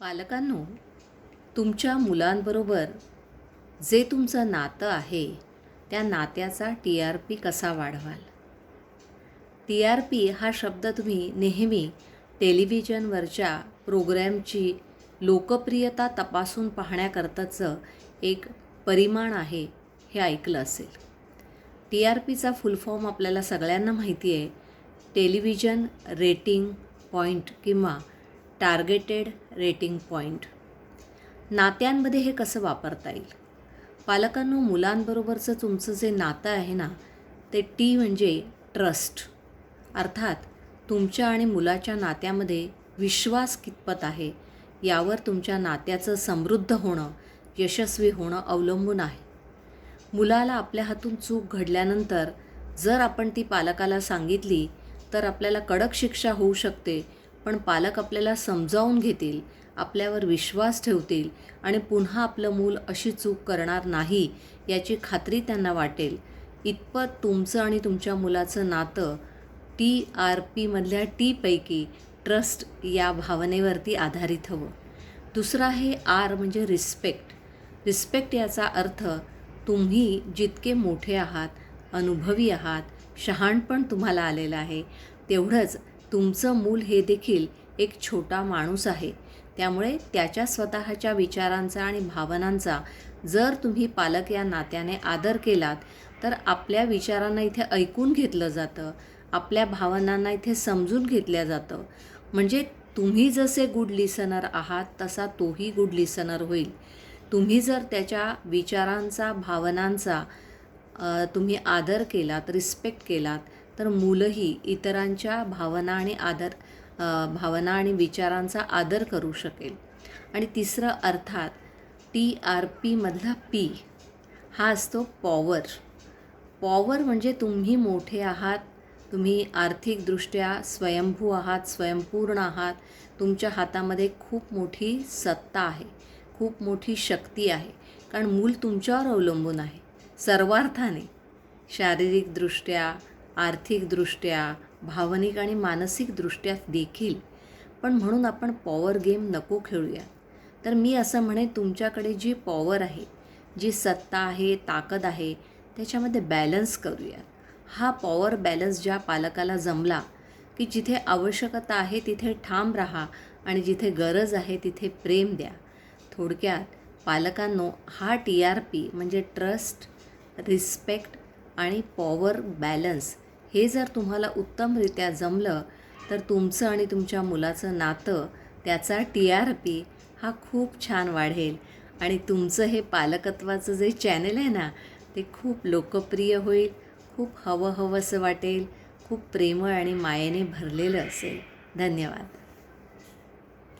पालकांनो तुमच्या मुलांबरोबर जे तुमचं नातं आहे त्या नात्याचा टी आर पी कसा वाढवाल? टी आर पी हा शब्द तुम्ही नेहमी टेलिव्हिजनवरच्या प्रोग्रॅमची लोकप्रियता तपासून पाहण्याकरताचं एक परिमाण आहे हे ऐकलं असेल. टी आर पीचा फुल फॉर्म आपल्याला सगळ्यांना माहिती आहे. टेलिव्हिजन रेटिंग पॉईंट किंवा टार्गेटेड रेटिंग पॉईंट नात्यांमध्ये हे कसं वापरता येईल? पालकांनो मुलांबरोबरचं तुमचं जे नातं आहे ना ते टी म्हणजे ट्रस्ट. अर्थात तुमच्या आणि मुलाच्या नात्यामध्ये विश्वास कितपत आहे यावर तुमच्या नात्याचं समृद्ध होणं यशस्वी होणं अवलंबून आहे. मुलाला आपल्या हातून चूक घडल्यानंतर जर आपण ती पालकाला सांगितली तर आपल्याला कडक शिक्षा होऊ शकते पण पालक आपल्याला समजावून घेतील आपल्यावर विश्वास ठेवतील आणि पुन्हा आपलं मूल अशी चूक करणार नाही याची खात्री त्यांना वाटेल. इतपत तुमचं आणि तुमच्या मुलाचं नातं टी आर पीमधल्या टीपैकी ट्रस्ट या भावनेवरती आधारित हवं. दुसरं आहे आर म्हणजे रिस्पेक्ट. रिस्पेक्ट याचा अर्थ तुम्ही जितके मोठे आहात अनुभवी आहात शहाणपण तुम्हाला आलेलं आहे तेवढंच तुमचं मूल हे देखील एक छोटा माणूस आहे. त्यामुळे त्याच्या स्वतःच्या विचारांचा आणि भावनांचा जर तुम्ही पालक या नात्याने आदर केलात तर आपल्या विचारांना इथे ऐकून घेतलं जातं. आपल्या भावनांना इथे समजून घेतल्या जातं. म्हणजे तुम्ही जसे गुड लिसनर आहात तसा तोही गुड लिसनर होईल. तुम्ही जर त्याच्या विचारांचा भावनांचा तुम्ही आदर केलात रिस्पेक्ट केलात तर मुलंही इतरांच्या भावना आणि आदर भावना आणि विचारांचा आदर करू शकेल. आणि तिसरं अर्थात टी आर पीमधला पी हा असतो पॉवर. पॉवर म्हणजे तुम्ही मोठे आहात तुम्ही आर्थिकदृष्ट्या स्वयंभू आहात स्वयंपूर्ण आहात तुमच्या हातामध्ये खूप मोठी सत्ता आहे खूप मोठी शक्ती आहे कारण मूल तुमच्यावर अवलंबून आहे. सर्वार्थाने शारीरिकदृष्ट्या आर्थिकदृष्ट्या भावनिक आणि मानसिकदृष्ट्या देखील. पण म्हणून आपण पॉवर गेम नको खेळूया. तर मी असं म्हणे तुमच्याकडे जी पॉवर आहे जी सत्ता आहे ताकद आहे त्याच्यामध्ये बॅलन्स करूया. हा पॉवर बॅलन्स ज्या पालकाला जमला की जिथे आवश्यकता आहे तिथे ठाम राहा आणि जिथे गरज आहे तिथे प्रेम द्या. थोडक्यात पालकांनो हा टी आर पी म्हणजे ट्रस्ट रिस्पेक्ट आणि पॉवर बॅलन्स हे जर तुम्हाला उत्तमरित्या जमलं तर तुमचं आणि तुमच्या मुलाचं नातं त्याचा टी आर पी हा खूप छान वाढेल. आणि तुमचं हे पालकत्वाचं जे चॅनल आहे ना ते खूप लोकप्रिय होईल खूप हवं हवंसं वाटेल खूप प्रेमळ आणि मायेने भरलेलं असेल. धन्यवाद.